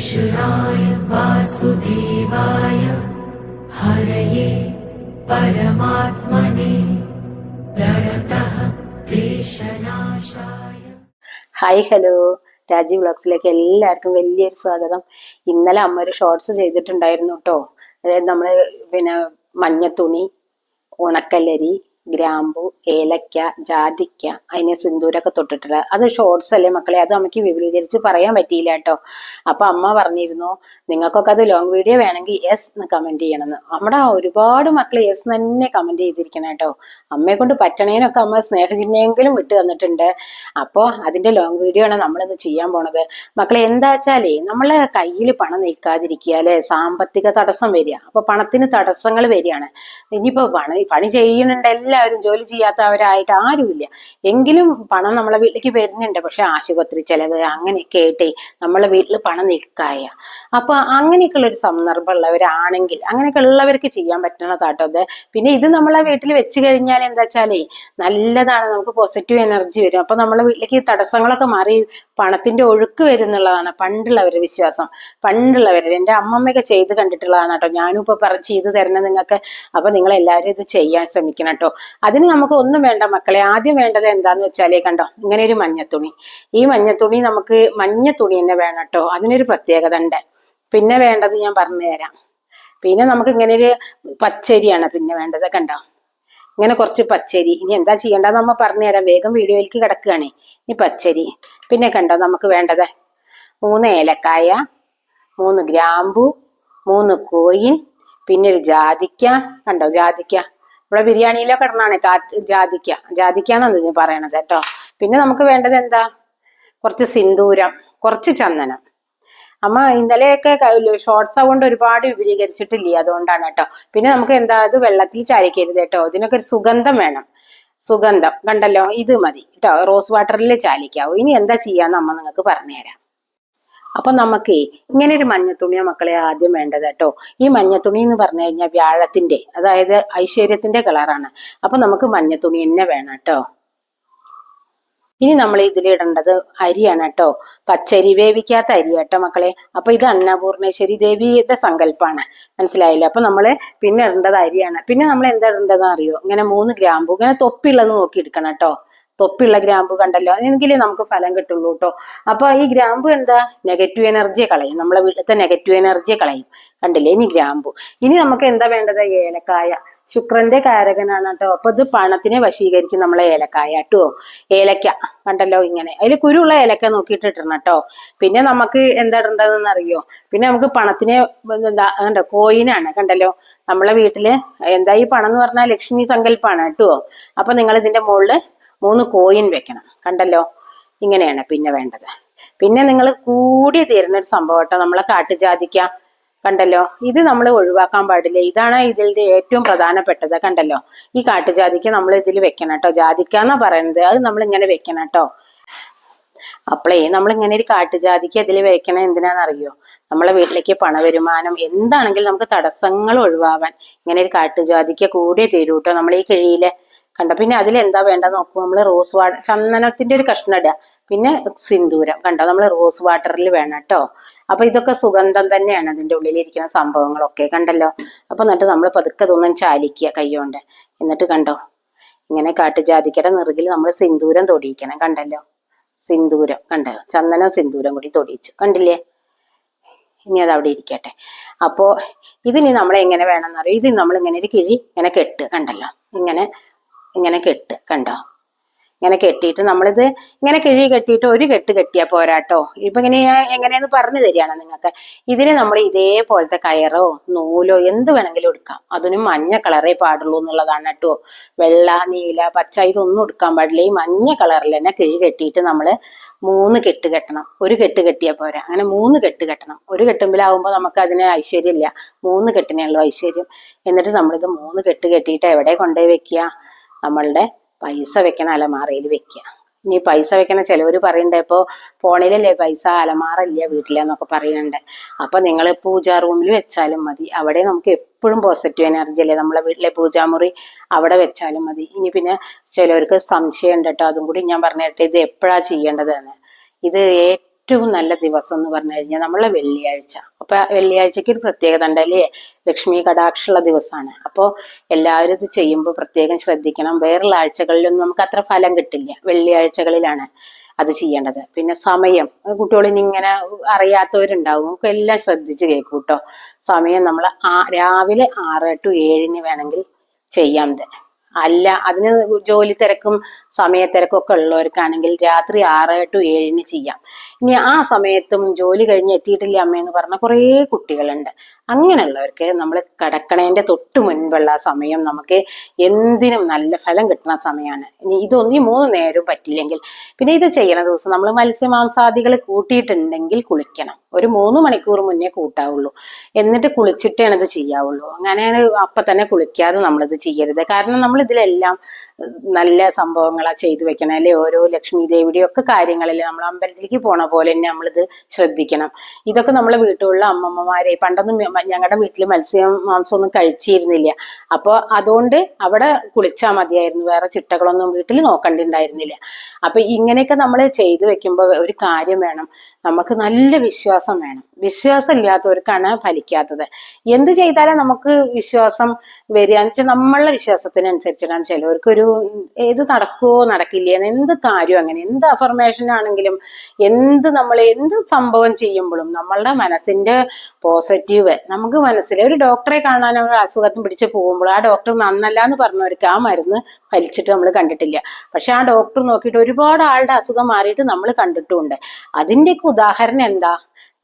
ഈശ്വരായ വാസുദേവായ ഹരയെ പരമാത്മനെ പ്രണത ക്ലേശനാശായ. Hi hello. രാജീവ് വ്ലോഗ്സിലേക്ക് എല്ലാവർക്കും വലിയൊരു സ്വാഗതം. ഇന്നലെ അമ്മ ഒരു ഷോർട്സ് ചെയ്തിട്ടുണ്ടായിരുന്നു കേട്ടോ. അതായത് നമ്മൾ പിന്നെ മഞ്ഞത്തുണി ഉണക്കല്ലരി ഗ്രാമ്പു ഏലക്ക ജാതിക്ക അതിനെ സിന്ദൂരൊക്കെ തൊട്ടിട്ടുള്ളത് അത് ഷോർട്സ് അല്ലേ മക്കളെ? അത് അമ്മയ്ക്ക് വിപുലീകരിച്ച് പറയാൻ പറ്റിയില്ല കേട്ടോ. അപ്പൊ അമ്മ പറഞ്ഞിരുന്നു നിങ്ങൾക്കൊക്കെ അത് ലോങ് വീഡിയോ വേണമെങ്കിൽ യെസ് എന്ന് കമന്റ് ചെയ്യണമെന്ന്. നമ്മുടെ ഒരുപാട് മക്കൾ യെസ് തന്നെ കമന്റ് ചെയ്തിരിക്കണം കേട്ടോ. അമ്മയെ കൊണ്ട് പറ്റണേനൊക്കെ അമ്മ സ്നേഹചിഹ്നെങ്കിലും വിട്ടു തന്നിട്ടുണ്ട്. അപ്പോൾ അതിന്റെ ലോങ് വീഡിയോ ആണ് നമ്മളിന്ന് ചെയ്യാൻ പോണത്. മക്കളെ എന്താ വെച്ചാലേ നമ്മളെ കയ്യിൽ പണം നിൽക്കാതിരിക്കുക അല്ലെ? സാമ്പത്തിക തടസ്സം വരിക. അപ്പൊ പണത്തിന് തടസ്സങ്ങൾ വരികയാണ്. ഇനിയിപ്പോ പണി പണി ചെയ്യുന്നുണ്ട് എല്ലാവരും ജോലി ചെയ്യാത്തവരായിട്ട് ആരുമില്ല. എങ്കിലും പണം നമ്മളെ വീട്ടിലേക്ക് വരുന്നുണ്ട്. പക്ഷെ ആശുപത്രി ചെലവ് അങ്ങനെയൊക്കെ ആയിട്ടേ നമ്മളെ വീട്ടിൽ പണം നിൽക്കായ. അപ്പൊ അങ്ങനെയൊക്കെയുള്ള ഒരു സന്ദർഭം ഉള്ളവരാണെങ്കിൽ അങ്ങനെയൊക്കെ ഉള്ളവർക്ക് ചെയ്യാൻ പറ്റണതാട്ടോ അത് പിന്നെ ഇത് നമ്മളെ വീട്ടിൽ വെച്ച് കഴിഞ്ഞാൽ എന്താ വെച്ചാലേ നല്ലതാണ്. നമുക്ക് പോസിറ്റീവ് എനർജി വരും. അപ്പൊ നമ്മളെ വീട്ടിലേക്ക് തടസ്സങ്ങളൊക്കെ മാറി പണത്തിന്റെ ഒഴുക്ക് വരുന്നുള്ളതാണ് പണ്ടുള്ളവരുടെ വിശ്വാസം. പണ്ടുള്ളവരുടെ എന്റെ അമ്മമ്മയൊക്കെ ചെയ്ത് കണ്ടിട്ടുള്ളതാണ് കേട്ടോ ഞാനും ഇപ്പൊ പറ ചെയ്ത് തരണം നിങ്ങൾക്ക്. അപ്പൊ നിങ്ങൾ എല്ലാവരും ഇത് ചെയ്യാൻ ശ്രമിക്കണം കേട്ടോ അതിന് നമുക്ക് ഒന്നും വേണ്ട മക്കളെ. ആദ്യം വേണ്ടത് എന്താന്ന് വെച്ചാലേ കണ്ടോ ഇങ്ങനെ ഒരു മഞ്ഞത്തുണി. ഈ മഞ്ഞത്തുണി നമുക്ക് മഞ്ഞ തുണി തന്നെ വേണം കേട്ടോ. അതിനൊരു പ്രത്യേകത ഉണ്ട്. പിന്നെ വേണ്ടത് ഞാൻ പറഞ്ഞു തരാം. പിന്നെ നമുക്ക് ഇങ്ങനെ ഒരു പച്ചരിയാണ് പിന്നെ വേണ്ടത് കണ്ടോ. ഇങ്ങനെ കുറച്ച് പച്ചരി. ഇനി എന്താ ചെയ്യേണ്ടത് നമ്മ പറഞ്ഞു തരാം. വേഗം വീഡിയോയിലേക്ക് കിടക്കുകയാണ്. ഇനി പച്ചരി. പിന്നെ കണ്ടോ നമുക്ക് വേണ്ടത് മൂന്ന് ഏലക്കായ മൂന്ന് ഗ്രാമ്പു മൂന്ന് കോയിൻ പിന്നെ ഒരു ജാതിക്ക. കണ്ടോ ജാതിക്ക? ഇവിടെ ബിരിയാണിയിലൊക്കെ ഇടണാണ് കാറ്റ് ജാതിക്ക. ജാതിക്കാന്നാണ് ഇതിന് പറയണത് കേട്ടോ. പിന്നെ നമുക്ക് വേണ്ടത് എന്താ? കുറച്ച് സിന്ദൂരം കുറച്ച് ചന്ദനം. അമ്മ ഇന്നലെയൊക്കെ ഷോർട്ട്സ് ആവുകൊണ്ട് ഒരുപാട് വിപുലീകരിച്ചിട്ടില്ല? അതുകൊണ്ടാണ് കേട്ടോ. പിന്നെ നമുക്ക് എന്താ? അത് വെള്ളത്തിൽ ചാലിക്കരുത് കേട്ടോ. ഇതിനൊക്കെ ഒരു സുഗന്ധം വേണം. സുഗന്ധം. കണ്ടല്ലോ? ഇത് മതി. കേട്ടോ. റോസ് വാട്ടറിൽ ചാലിക്കാവൂ. ഇനി എന്താ ചെയ്യാന്ന് അമ്മ നിങ്ങൾക്ക് പറഞ്ഞുതരാം. അപ്പൊ നമുക്ക് ഇങ്ങനെ ഒരു മഞ്ഞത്തുണിയാ മക്കളെ ആദ്യം വേണ്ടത് കേട്ടോ. ഈ മഞ്ഞത്തുണി എന്ന് പറഞ്ഞു കഴിഞ്ഞാൽ വ്യാഴത്തിന്റെ അതായത് ഐശ്വര്യത്തിന്റെ കളറാണ് അപ്പൊ നമുക്ക് മഞ്ഞത്തുണി തന്നെ വേണം കേട്ടോ. ഇനി നമ്മൾ ഇതിലിടേണ്ടത് അരിയാണ് കേട്ടോ. പച്ചരി വേവിക്കാത്ത അരി കേട്ടോ മക്കളെ. അപ്പൊ ഇത് അന്നപൂർണേശ്വരി ദേവിയുടെ സങ്കല്പമാണ് മനസ്സിലായില്ലേ? അപ്പൊ നമ്മൾ പിന്നെ ഇടേണ്ടത് അരിയാണ്. പിന്നെ നമ്മൾ എന്താ ഇടേണ്ടതെന്ന് അറിയോ? ഇങ്ങനെ മൂന്ന് ഗ്രാമ്പു ഇങ്ങനെ തൊപ്പിയുള്ളത് നോക്കി എടുക്കണം കേട്ടോ. തൊപ്പിയുള്ള ഗ്രാമ്പു കണ്ടല്ലോ. എങ്കിലേ നമുക്ക് ഫലം കിട്ടുള്ളൂ കേട്ടോ അപ്പൊ ഈ ഗ്രാമ്പു എന്താ? നെഗറ്റീവ് എനർജിയെ കളയും. നമ്മളെ വീട്ടിലത്തെ നെഗറ്റീവ് എനർജിയെ കളയും. കണ്ടില്ലേ? ഇനി ഗ്രാമ്പു. ഇനി നമുക്ക് എന്താ വേണ്ടത്? ഏലക്കായ. ശുക്രന്റെ കാരകനാണ് കേട്ടോ അപ്പൊ ഇത് പണത്തിനെ വശീകരിക്കും നമ്മളെ ഏലക്കായ കേട്ടോ ഏലക്ക കണ്ടല്ലോ ഇങ്ങനെ. അതിൽ കുരുള്ള ഏലക്ക നോക്കിയിട്ട് ഇടണം കേട്ടോ പിന്നെ നമുക്ക് എന്താ ഇടേണ്ടതെന്ന് അറിയോ? പിന്നെ നമുക്ക് പണത്തിനെ എന്താ കണ്ടോ? കോയിനാണ് കണ്ടല്ലോ. നമ്മളെ വീട്ടിൽ എന്താ ഈ പണം എന്ന് പറഞ്ഞാൽ ലക്ഷ്മി സങ്കല്പാണ് കേട്ടോ അപ്പൊ നിങ്ങൾ ഇതിന്റെ മുകളിൽ മൂന്ന് കോയിൻ വെക്കണം. കണ്ടല്ലോ? ഇങ്ങനെയാണ് പിന്നെ വേണ്ടത്. പിന്നെ നിങ്ങൾ കൂടി തീരുന്ന ഒരു സംഭവം കേട്ടോ. നമ്മളെ കാട്ടുജാതിക്ക. കണ്ടല്ലോ? ഇത് നമ്മൾ ഒഴിവാക്കാൻ പാടില്ല. ഇതാണ് ഇതിന്റെ ഏറ്റവും പ്രധാനപ്പെട്ടത്. കണ്ടല്ലോ? ഈ കാട്ടുജാതിക്ക നമ്മൾ ഇതിൽ വെക്കണം കേട്ടോ. ജാതിക്ക എന്നാ പറയുന്നത്? അത് നമ്മൾ ഇങ്ങനെ വെക്കണം കേട്ടോ. അപ്പളേ നമ്മൾ ഇങ്ങനെ ഒരു കാട്ടുജാതിക്ക് അതിൽ വെക്കണ എന്തിനാണെന്നറിയോ നമ്മളെ വീട്ടിലേക്ക് പണവരുമാനം എന്താണെങ്കിലും നമുക്ക് തടസ്സങ്ങൾ ഒഴിവാവാൻ ഇങ്ങനെ ഒരു കാട്ടുജാതിക്ക് കൂടിയേ തീരൂട്ടോ നമ്മൾ ഈ കിഴിയിലെ കണ്ടോ? പിന്നെ അതിൽ എന്താ വേണ്ടത് നോക്കുമ്പോൾ നമ്മൾ റോസ് വാട്ടർ ചന്ദനത്തിന്റെ ഒരു കഷ്ണം ഇടുക പിന്നെ സിന്ദൂരം കണ്ടോ? നമ്മൾ റോസ് വാട്ടറിൽ വേണം കേട്ടോ. അപ്പൊ ഇതൊക്കെ സുഗന്ധം തന്നെയാണ് അതിന്റെ ഉള്ളിലിരിക്കുന്ന സംഭവങ്ങളൊക്കെ കണ്ടല്ലോ? അപ്പൊ എന്നിട്ട് നമ്മൾ പതുക്കെ ഇതൊന്നും ചാലിക്കുക കൈകൊണ്ട്. എന്നിട്ട് കണ്ടോ? ഇങ്ങനെ കാട്ടുജാതിക്കയുടെ നിറുകിൽ നമ്മൾ സിന്ദൂരം തൊടിയിക്കണം കണ്ടല്ലോ? സിന്ദൂരം കണ്ടോ? ചന്ദനം സിന്ദൂരം കൂടി തൊടിയിച്ചു. കണ്ടില്ലേ? ഇനി അത് അവിടെ ഇരിക്കട്ടെ. അപ്പോ ഇതിനി നമ്മൾ എങ്ങനെ വേണമെന്നറിയോ ഇത് നമ്മൾ ഇങ്ങനെ ഒരു കിഴി ഇങ്ങനെ കെട്ട് കണ്ടല്ലോ? ഇങ്ങനെ ഇങ്ങനെ കെട്ട് കണ്ടോ? ഇങ്ങനെ കെട്ടിയിട്ട് നമ്മളിത് ഇങ്ങനെ കിഴി കെട്ടിയിട്ട് ഒരു കെട്ട് കെട്ടിയാൽ പോരാട്ടോ. ഇപ്പൊ ഇങ്ങനെ ഞാൻ എങ്ങനെയാന്ന് പറഞ്ഞു തരികയാണ് നിങ്ങൾക്ക്. ഇതിന് നമ്മൾ ഇതേപോലത്തെ കയറോ നൂലോ എന്ത് വേണമെങ്കിലും എടുക്കാം. അതിനും മഞ്ഞ കളറേ പാടുള്ളൂ എന്നുള്ളതാണ് കേട്ടോ. വെള്ള നീല പച്ച ഇതൊന്നും എടുക്കാൻ പാടില്ല. ഈ മഞ്ഞ കളറിൽ തന്നെ കിഴി കെട്ടിയിട്ട് നമ്മൾ മൂന്ന് കെട്ട് കെട്ടണം. ഒരു കെട്ട് കെട്ടിയാൽ പോരാ. അങ്ങനെ മൂന്ന് കെട്ട് കെട്ടണം. ഒരു കെട്ടുമ്പിലാവുമ്പോൾ നമുക്ക് അതിന് ഐശ്വര്യമില്ല. മൂന്ന് കെട്ടിനുള്ള ഐശ്വര്യം. എന്നിട്ട് നമ്മളിത് മൂന്ന് കെട്ട് കെട്ടിയിട്ട് എവിടെ കൊണ്ടുപോയി വെക്കുക? നമ്മളുടെ പൈസ വെക്കണ അലമാറയിൽ വെക്കുക. ഇനി പൈസ വെക്കണ ചിലവർ പറയണ്ടേ ഇപ്പോൾ ഫോണിലല്ലേ പൈസ അലമാറല്ല വീട്ടിലെന്നൊക്കെ പറയുന്നുണ്ട് അപ്പൊ നിങ്ങൾ പൂജാ റൂമിൽ വെച്ചാലും മതി. അവിടെ നമുക്ക് എപ്പോഴും പോസിറ്റീവ് എനർജി അല്ലേ? നമ്മളെ വീട്ടിലെ പൂജാമുറി അവിടെ വെച്ചാലും മതി. ഇനി പിന്നെ ചിലവർക്ക് സംശയം ഉണ്ട് കേട്ടോ. അതും കൂടി ഞാൻ പറഞ്ഞിട്ട് ഇത് എപ്പോഴാ ചെയ്യേണ്ടതെന്ന്. ഇത് ഏറ്റവും നല്ല ദിവസം എന്ന് പറഞ്ഞു കഴിഞ്ഞാൽ നമ്മളെ വെള്ളിയാഴ്ച. അപ്പൊ വെള്ളിയാഴ്ചക്ക് ഒരു പ്രത്യേകത ഉണ്ട് അല്ലേ? ലക്ഷ്മി കടാക്ഷമുള്ള ദിവസമാണ് അപ്പോൾ എല്ലാവരും ഇത് ചെയ്യുമ്പോൾ പ്രത്യേകം ശ്രദ്ധിക്കണം. വേറുള്ള ആഴ്ചകളിലൊന്നും നമുക്ക് അത്ര ഫലം കിട്ടില്ല. വെള്ളിയാഴ്ചകളിലാണ് അത് ചെയ്യേണ്ടത്. പിന്നെ സമയം. കുട്ടികളിന് ഇങ്ങനെ അറിയാത്തവരുണ്ടാവും. നമുക്ക് എല്ലാം ശ്രദ്ധിച്ച് കേൾക്കും കേട്ടോ. സമയം നമ്മൾ രാവിലെ ആറ് ടു ഏഴിന് വേണമെങ്കിൽ ചെയ്യാം തന്നെ അല്ല അതിന് ജോലി തിരക്കും സമയത്തിരക്കും ഒക്കെ ഉള്ളവർക്കാണെങ്കിൽ രാത്രി ആറ് ടു ഏഴിന് ചെയ്യാം. ഇനി ആ സമയത്തും ജോലി കഴിഞ്ഞ് എത്തിയിട്ടില്ല അമ്മയെന്ന് പറഞ്ഞ കുറേ കുട്ടികളുണ്ട്. അങ്ങനെയുള്ളവർക്ക് നമ്മൾ കിടക്കണേന്റെ തൊട്ട് മുൻപുള്ള സമയം നമുക്ക് എന്തിനും നല്ല ഫലം കിട്ടുന്ന സമയമാണ്. ഇനി ഇതൊന്നും ഈ മൂന്ന് നേരവും പറ്റില്ലെങ്കിൽ പിന്നെ ഇത് ചെയ്യണ ദിവസം നമ്മൾ മത്സ്യമാംസാദികൾ കൂട്ടിയിട്ടുണ്ടെങ്കിൽ കുളിക്കണം. ഒരു മൂന്ന് മണിക്കൂർ മുന്നേ കൂട്ടാവുള്ളൂ. എന്നിട്ട് കുളിച്ചിട്ടാണ് ഇത് ചെയ്യാവുള്ളൂ. അങ്ങനെയാണ് അപ്പം തന്നെ കുളിക്കാതെ നമ്മളിത് ചെയ്യരുത്. കാരണം നമ്മൾ ഇതിലെല്ലാം നല്ല സംഭവങ്ങളാ ചെയ്തു വെക്കണം. അല്ലെ? ഓരോ ലക്ഷ്മി ദേവിയുടെ ഒക്കെ കാര്യങ്ങളിൽ നമ്മൾ അമ്പലത്തിലേക്ക് പോണ പോലെ തന്നെ നമ്മളിത് ശ്രദ്ധിക്കണം. ഇതൊക്കെ നമ്മളെ വീട്ടിലുള്ള അമ്മമ്മമാരെ പണ്ടൊന്നും ഞങ്ങളുടെ വീട്ടിൽ മത്സ്യം മാംസമൊന്നും കഴിച്ചിരുന്നില്ല. അപ്പോൾ അതുകൊണ്ട് അവിടെ കുളിച്ചാൽ മതിയായിരുന്നു. വേറെ ചിട്ടകളൊന്നും വീട്ടിൽ നോക്കണ്ടിണ്ടായിരുന്നില്ല. അപ്പൊ ഇങ്ങനെയൊക്കെ നമ്മൾ ചെയ്തു വെക്കുമ്പോൾ ഒരു കാര്യം വേണം. നമുക്ക് നല്ല വിശ്വാസം വേണം. വിശ്വാസം ഇല്ലാത്തവർക്കാണ് ഫലിക്കാത്തത്. എന്ത് ചെയ്താലും നമുക്ക് വിശ്വാസം വരിക എന്ന് വെച്ചാൽ നമ്മളുടെ വിശ്വാസത്തിനനുസരിച്ചിട്ടാണ് ചിലവർക്കൊരു ഏത് നടക്കുവോ നടക്കില്ല? എന്ത് കാര്യം അങ്ങനെ? എന്ത് അഫർമേഷൻ ആണെങ്കിലും എന്ത് നമ്മൾ എന്ത് സംഭവം ചെയ്യുമ്പോഴും നമ്മളുടെ മനസ്സിന്റെ പോസിറ്റീവ് നമുക്ക് മനസ്സിൽ ഒരു ഡോക്ടറെ കാണാൻ ഒരു അസുഖത്തിന് പിടിച്ച് പോകുമ്പോൾ ആ ഡോക്ടർ നന്നല്ല എന്ന് പറഞ്ഞവർക്ക് ആ മരുന്ന് ഫലിച്ചിട്ട് നമ്മൾ കണ്ടിട്ടില്ല. പക്ഷെ ആ ഡോക്ടർ നോക്കിയിട്ട് ഒരുപാട് ആളുടെ അസുഖം മാറിയിട്ട് നമ്മൾ കണ്ടിട്ടുമുണ്ട്. അതിന്റെയൊക്കെ ഉദാഹരണം എന്താ?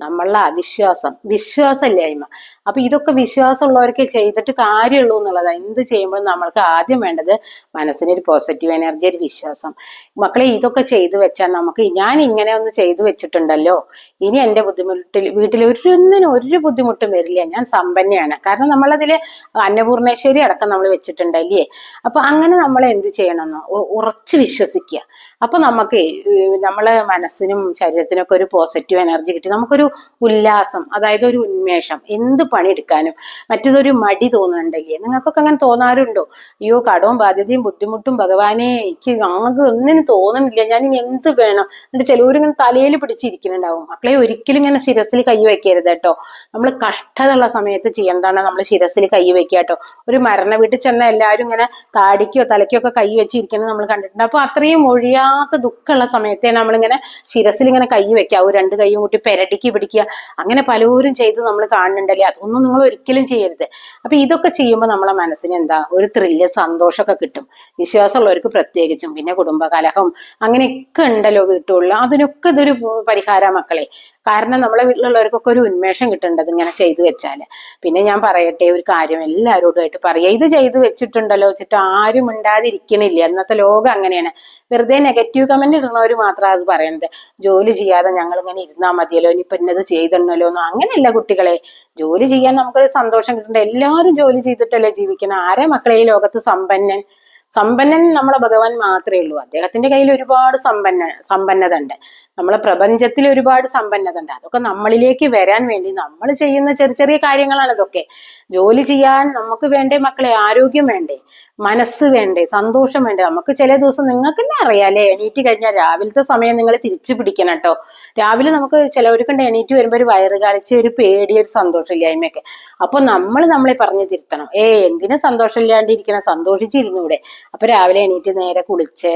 നമ്മളുടെ അവിശ്വാസം വിശ്വാസമില്ലായ്മ. അപ്പൊ ഇതൊക്കെ വിശ്വാസമുള്ളവർക്ക് ചെയ്തിട്ട് കാര്യമുള്ളൂ എന്നുള്ളതാണ് എന്ത് ചെയ്യുമ്പോൾ നമ്മൾക്ക് ആദ്യം വേണ്ടത് മനസ്സിനൊരു പോസിറ്റീവ് എനർജി ഒരു വിശ്വാസം. മക്കളെ ഇതൊക്കെ ചെയ്തു വെച്ചാൽ നമുക്ക് ഞാൻ ഇങ്ങനെ ഒന്ന് ചെയ്തു വെച്ചിട്ടുണ്ടല്ലോ. ഇനി എന്റെ ബുദ്ധിമുട്ടിൽ വീട്ടിൽ ഒരൊന്നിനും ഒരു ബുദ്ധിമുട്ടും വരില്ല. ഞാൻ സമ്പന്നയാണ്. കാരണം നമ്മളതിൽ അന്നപൂർണേശ്വരി അടക്കം നമ്മൾ വെച്ചിട്ടുണ്ടല്ലേ? അപ്പൊ അങ്ങനെ നമ്മൾ എന്ത് ചെയ്യണമെന്നോ ഉറച്ച് വിശ്വസിക്കുക. അപ്പൊ നമുക്ക് നമ്മളെ മനസ്സിനും ശരീരത്തിനും ഒക്കെ ഒരു പോസിറ്റീവ് എനർജി കിട്ടി. നമുക്കൊരു ഉല്ലാസം അതായത് ഒരു ഉന്മേഷം എന്ത് പണിയെടുക്കാനും മറ്റേതൊരു മടി തോന്നുന്നുണ്ടെങ്കിൽ നിങ്ങൾക്കൊക്കെ അങ്ങനെ തോന്നാറുണ്ടോ? അയ്യോ കടവും ബാധ്യതയും ബുദ്ധിമുട്ടും ഭഗവാനെ എനിക്ക് ആകെ ഒന്നിനും തോന്നുന്നില്ല. ഞാൻ ഇനി എന്ത് വേണം? എന്നിട്ട് ചിലവരിങ്ങനെ തലയിൽ പിടിച്ചിരിക്കുന്നുണ്ടാവും. മക്കളെ ഒരിക്കലും ഇങ്ങനെ ശിരസിൽ കൈ വെക്കരുത് കേട്ടോ. നമ്മൾ കഷ്ടതയുള്ള സമയത്ത് ചെയ്യേണ്ടതാണ് നമ്മൾ ശിരസിൽ കൈ കേട്ടോ. ഒരു മരണ വീട്ടിൽ ചെന്ന എല്ലാവരും ഇങ്ങനെ താടിക്കോ തലയ്ക്കോ ഒക്കെ കൈ വെച്ചിരിക്കുന്നത് നമ്മൾ കണ്ടിട്ടുണ്ട്. അപ്പൊ അത്രയും ഒഴിയാത്ത ദുഃഖമുള്ള സമയത്തെ നമ്മളിങ്ങനെ ശിരസിൽ ഇങ്ങനെ കൈ വെക്കാവൂ രണ്ട് കൈയും കൂട്ടി പെരടിക്ക് പിടിക്കുക. അങ്ങനെ പലരും ചെയ്ത് നമ്മൾ കാണുന്നുണ്ടല്ലേ? അതൊന്നും നിങ്ങൾ ഒരിക്കലും ചെയ്യരുത്. അപ്പൊ ഇതൊക്കെ ചെയ്യുമ്പോൾ നമ്മളെ മനസ്സിന് എന്താ? ഒരു ത്രില്ല് സന്തോഷമൊക്കെ കിട്ടും. വിശ്വാസമുള്ളവർക്ക് പ്രത്യേകിച്ചും. പിന്നെ കുടുംബകലഹം അങ്ങനെയൊക്കെ ഉണ്ടല്ലോ വീട്ടുകളിൽ. അതിനൊക്കെ ഇതൊരു പരിഹാര മക്കളെ. കാരണം നമ്മളെ വീട്ടിലുള്ളവർക്കൊക്കെ ഒരു ഉന്മേഷം കിട്ടേണ്ടത് ഇങ്ങനെ ചെയ്തു വെച്ചാൽ പിന്നെ ഞാൻ പറയട്ടെ ഒരു കാര്യം എല്ലാവരോടുമായിട്ട് പറയുക ഇത് ചെയ്തു വെച്ചിട്ടുണ്ടല്ലോ വെച്ചിട്ട് ആരും ഉണ്ടാതിരിക്കണില്ല ഇന്നത്തെ ലോകം അങ്ങനെയാണ്. വെറുതെ നെഗറ്റീവ് കമന്റ് ഇടുന്നവർ മാത്രം അത് പറയുന്നത് ജോലി ചെയ്യാതെ ഞങ്ങൾ ഇങ്ങനെ ഇരുന്നാൽ മതിയല്ലോ ഇനിയിപ്പൊ ഇന്നത് ചെയ്തിടണല്ലോ എന്നോ അങ്ങനെയല്ല കുട്ടികളെ. ജോലി ചെയ്യാൻ നമുക്കൊരു സന്തോഷം കിട്ടണ്ട? എല്ലാവരും ജോലി ചെയ്തിട്ടല്ലേ ജീവിക്കണം? ആരെ മക്കളെ ഈ ലോകത്ത് സമ്പന്നൻ? സമ്പന്നൻ നമ്മളെ ഭഗവാൻ മാത്രമേ ഉള്ളൂ. അദ്ദേഹത്തിന്റെ കയ്യിൽ ഒരുപാട് സമ്പന്ന സമ്പന്നത ഉണ്ട് നമ്മളെ പ്രപഞ്ചത്തിൽ ഒരുപാട് സമ്പന്നത ഉണ്ട് അതൊക്കെ നമ്മളിലേക്ക് വരാൻ വേണ്ടി നമ്മൾ ചെയ്യുന്ന ചെറിയ ചെറിയ കാര്യങ്ങളാണ് ഇതൊക്കെ. ജോലി ചെയ്യാൻ നമുക്ക് വേണ്ടേ മക്കളെ? ആരോഗ്യം വേണ്ടേ? മനസ്സ് വേണ്ടേ? സന്തോഷം വേണ്ടേ? നമുക്ക് ചില ദിവസം നിങ്ങൾക്ക് തന്നെ അറിയാലേ എണീറ്റ് കഴിഞ്ഞാൽ രാവിലത്തെ സമയം നിങ്ങൾ തിരിച്ചു പിടിക്കണം കേട്ടോ. രാവിലെ നമുക്ക് ചിലവർക്കുണ്ട് എണീറ്റ് വരുമ്പോൾ ഒരു വയറ് കാണിച്ച് ഒരു പേടി ഒരു സന്തോഷമില്ലായ്മയൊക്കെ. അപ്പൊ നമ്മൾ നമ്മളെ പറഞ്ഞു തിരുത്തണം. ഏ എന്തിനും സന്തോഷമില്ലാണ്ടിരിക്കണം? സന്തോഷിച്ചിരുന്നൂടെ അപ്പൊ രാവിലെ എണീറ്റ് നേരെ കുളിച്ച്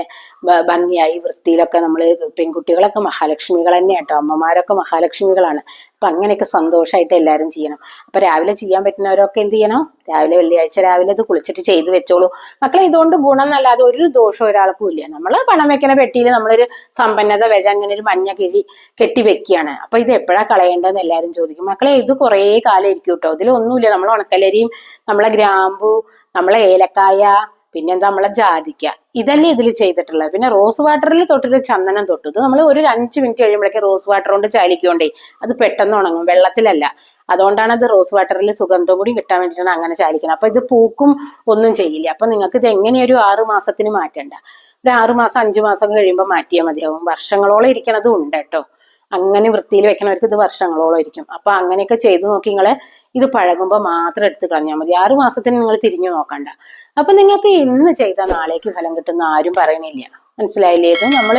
ഭംഗിയായി വൃത്തിയിലൊക്കെ നമ്മൾ പെൺകുട്ടികളൊക്കെ മഹാലക്ഷ്മികൾ തന്നെ കേട്ടോ അമ്മമാരൊക്കെ മഹാലക്ഷ്മികളാണ്. അപ്പൊ അങ്ങനെയൊക്കെ സന്തോഷമായിട്ട് എല്ലാവരും ചെയ്യണം. അപ്പൊ രാവിലെ ചെയ്യാൻ പറ്റുന്നവരൊക്കെ എന്ത് ചെയ്യണം? രാവിലെ വെള്ളിയാഴ്ച രാവിലെ ഇത് കുളിച്ചിട്ട് ചെയ്ത് വെച്ചോളൂ. മക്കളെ ഇതുകൊണ്ട് ഗുണം എന്നല്ലാതെ ഒരു ദോഷം ഒരാൾക്കും ഇല്ല. നമ്മൾ പണം വെക്കുന്ന പെട്ടിയിൽ നമ്മളൊരു സമ്പന്നത വരെ അങ്ങനെ ഒരു മഞ്ഞ കിഴി കെട്ടി വെക്കുകയാണ്. അപ്പൊ ഇത് എപ്പോഴാണ് കളയേണ്ടതെന്ന് എല്ലാവരും ചോദിക്കും. മക്കളെ ഇത് കുറേ കാലം ഇരിക്കും കേട്ടോ. ഇതിലൊന്നുമില്ല. നമ്മൾ ഉണക്കലരിയും നമ്മളെ ഗ്രാമ്പു നമ്മളെ ഏലക്കായ പിന്നെന്താ നമ്മളെ ജാതിക്ക. ഇതല്ലേ ഇതിൽ ചെയ്തിട്ടുള്ളത്. പിന്നെ റോസ് വാട്ടറിൽ തൊട്ടിട്ട് ചന്ദനം തൊട്ടു. നമ്മൾ ഒരു അഞ്ച് മിനിറ്റ് കഴിയുമ്പോഴേക്കും റോസ് വാട്ടർ കൊണ്ട് ചാലിക്കൊണ്ടേ അത് പെട്ടെന്ന് ഉണങ്ങും. വെള്ളത്തിലല്ല. അതുകൊണ്ടാണ് അത് റോസ് വാട്ടറിൽ സുഗന്ധം കൂടി കിട്ടാൻ വേണ്ടിയിട്ടാണ് അങ്ങനെ ചാലിക്കുന്നത് അപ്പൊ ഇത് പൂക്കും ഒന്നും ചെയ്യില്ല. അപ്പൊ നിങ്ങൾക്ക് ഇത് എങ്ങനെയൊരു ആറു മാസത്തിന് മാറ്റണ്ട. ഒരു ആറു മാസം അഞ്ചു മാസം കഴിയുമ്പോൾ മാറ്റിയാൽ മതിയാവും. വർഷങ്ങളോളം ഇരിക്കണത് ഉണ്ട് കേട്ടോ. അങ്ങനെ വൃത്തിയിൽ വെക്കണവർക്ക് ഇത് വർഷങ്ങളോളം ഇരിക്കും. അപ്പൊ അങ്ങനെയൊക്കെ ചെയ്തു നോക്കി നിങ്ങൾ ഇത് പഴകുമ്പോൾ മാത്രം എടുത്ത് കളഞ്ഞാൽ മതി. ആറു മാസത്തിന് നിങ്ങൾ തിരിഞ്ഞു നോക്കണ്ട. അപ്പൊ നിങ്ങൾക്ക് ഇന്ന് ചെയ്ത നാളേക്ക് ഫലം കിട്ടുന്ന ആരും പറയണില്ല മനസ്സിലായില്ലേ? ഇത് നമ്മൾ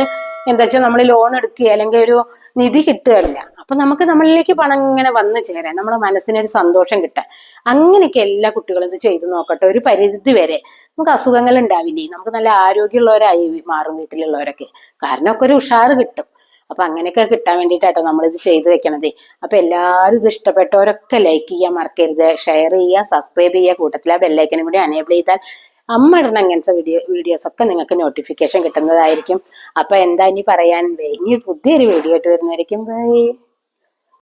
എന്താ വെച്ചാൽ നമ്മൾ ലോൺ എടുക്കുക അല്ലെങ്കിൽ ഒരു നിധി കിട്ടുകയല്ല. അപ്പൊ നമുക്ക് നമ്മളിലേക്ക് പണം ഇങ്ങനെ വന്നു ചേരാൻ നമ്മളെ മനസ്സിനൊരു സന്തോഷം കിട്ടാൻ. അങ്ങനെയൊക്കെ എല്ലാ കുട്ടികളും ഇത് ചെയ്തു നോക്കട്ടെ. ഒരു പരിധി വരെ നമുക്ക് അസുഖങ്ങൾ ഉണ്ടാവില്ലേ? നമുക്ക് നല്ല ആരോഗ്യമുള്ളവരായി മാറും വീട്ടിലുള്ളവരൊക്കെ. കാരണം ഒക്കെ ഒരു ഉഷാറ് കിട്ടും. അപ്പൊ അങ്ങനെയൊക്കെ കിട്ടാൻ നമ്മൾ ഇത് ചെയ്തു വെക്കണത്. അപ്പൊ എല്ലാവരും ഇത് ഇഷ്ടപ്പെട്ടവരൊക്കെ ലൈക്ക് ചെയ്യാൻ മറക്കരുത്. ഷെയർ ചെയ്യുക സബ്സ്ക്രൈബ് ചെയ്യുക കൂട്ടത്തിൽ ആ ബെല്ലൈക്കനും കൂടി അനേബിൾ ചെയ്താൽ അമ്മ ഇടുന്ന അങ്ങനത്തെ വീഡിയോ വീഡിയോസ് ഒക്കെ നിങ്ങൾക്ക് നോട്ടിഫിക്കേഷൻ കിട്ടുന്നതായിരിക്കും. അപ്പൊ എന്താ ഇനി പറയാൻ ഇനി പുതിയൊരു വീഡിയോ ആയിട്ട് വരുന്നതായിരിക്കും. ബൈ